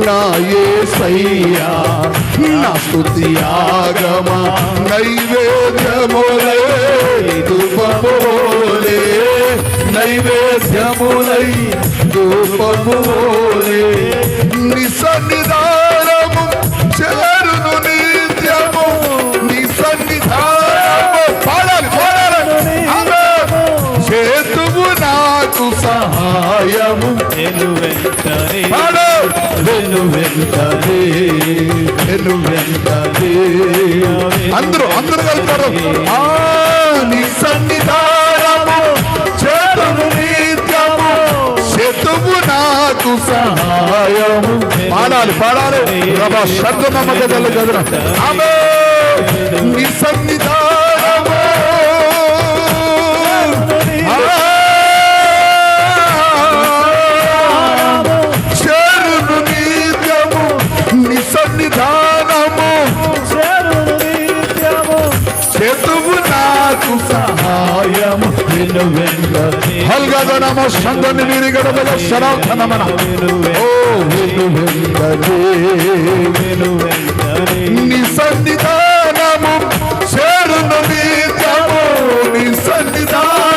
నా యేసయ్యా నా స్తుతియాగమ నైవేద్యములే ధూపములే నైవేద్యములై ధూపములే నిసన్నిదా సహాయము వెను వెంటనే పాడు వెను వెంటనే వెను వెంటనే అందరూ అందరూ వెళ్తారు ఆ నీ సన్నిధానము చేతును నిత్యము చేతువు నాకు సహాయము. పాడాలి పాడాలి. ప్రభా శబ్ద నమ్మకదలు కదన ఆమె నీ సన్నిధానము హల్గదనమ సందని వీరిగడబల శరాధనమన ఓ నీ సన్నిధానము చేరును నిత్యము నీ సన్నిధానం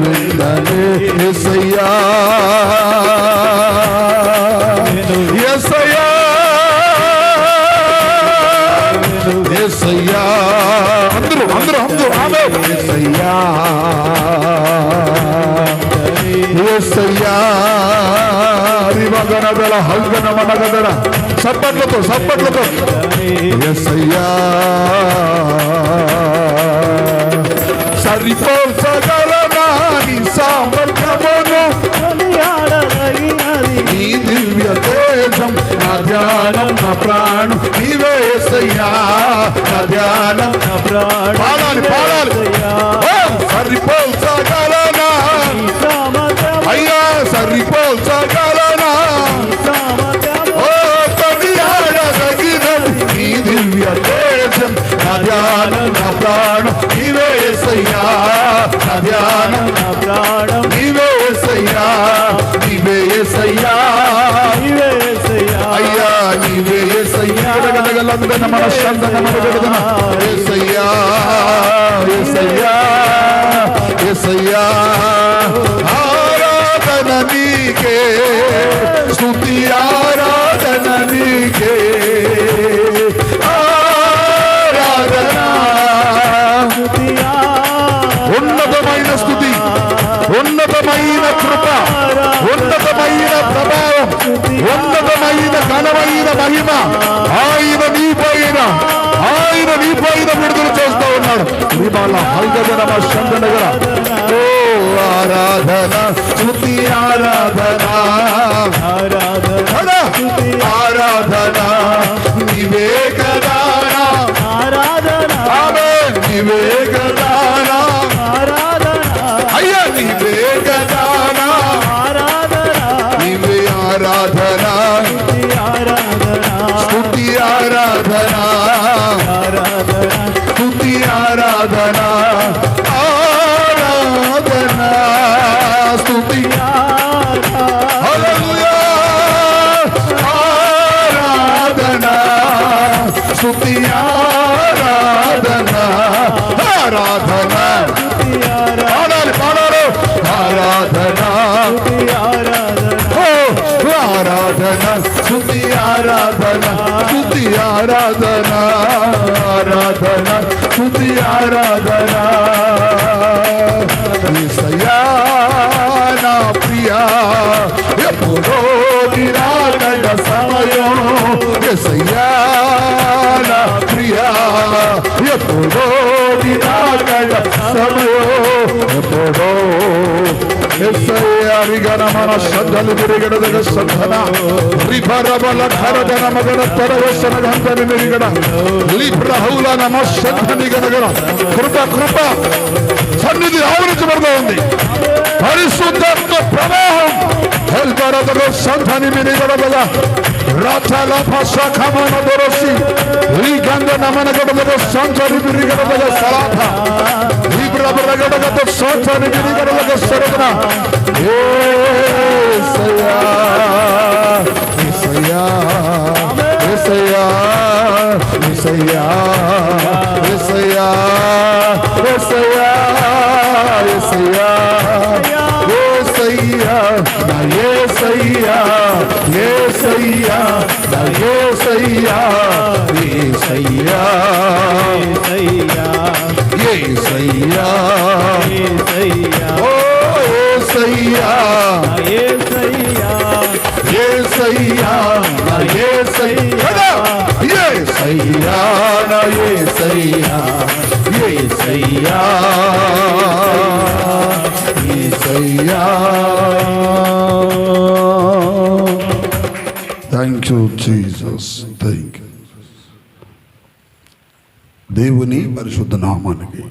వెంటనే ఎసయ్యా ఎసయ్యా ఎసయ్యా అందరూ అందరూ అందరూ ఆమె ఎసయ్యా ఎసయ్యా రివగనదల హల్గన మనగదల సప్పట్లతో సప్పట్లతో ఎసయ్యా ధ్యానం నా ప్రాణం. నీవే ఎసయ్యా నా ధ్యానం నా ప్రాణ పాడాలి పాడాలి ఓ, సరిపోల్చగలనా అయ్యా సరిపోల్చగలనా ఓ కొనియాడదగినది నీ దివ్య తేజం నా ధ్యానం నా ప్రాణం. నీవే నా ధ్యానం నా గడగడగలందన మన శాంతన మన గడగన ఎసయ్యా ఎసయ్యా ఆరాధన నీకే. స్తుతి ఆరాధన నీకే. ఆరాధన ఉన్నతమైన స్థుతి ఉన్నతమైన కృప. ఉన్నతమైన ప్రభావం ఉన్నతమైన ఘనమైన మహిమ. ఆయన చేస్తూ ఉన్నాడు విమాల హల్గజన చందనగర ఓ ఆరాధన స్థుతి ఆరాధన ఆరాధన ఆరాధన స్తుతి ఆరాధన యేసయ్యా నా ప్రియా ఎప్పుడో శ్రద్ధన శ్రద్ధలు తిరిగడదగ శ్రద్ధన రిభరబల ఖరదన మగన పరవశన గంధని నిరిగడ లిబ్రహుల నమ శ్రద్ధని గనగన కృప కృప సన్నిధి ఆవరించబడుతూ ఉంది పరిశుద్ధత్వ ప్రవాహం హెల్పరదగ సంధని మినిగడదగ రథల భాష ఖమన దొరసి ఈ గంధ నమన గడదగ సంచరి మిరిగడదగ సలాథ ఈ బ్రబరగడగ సంచరి మిరిగడదగ సరదన ఏ ఏసయా ఏసయా ఏసయా ఏసయా ఏసయా ఏసయా ఏసయా ఏసయ్యా నా ఏసయ్యా ఏసయ్యా నా ఏసయ్యా ఏసయ్యా ఏసయ్యా ఏసయ్యా ఓ ఏసయ్యా ఏ ఏసయ్యా thank you Jesus thank you దేవుని పరిశుద్ధ నామానికి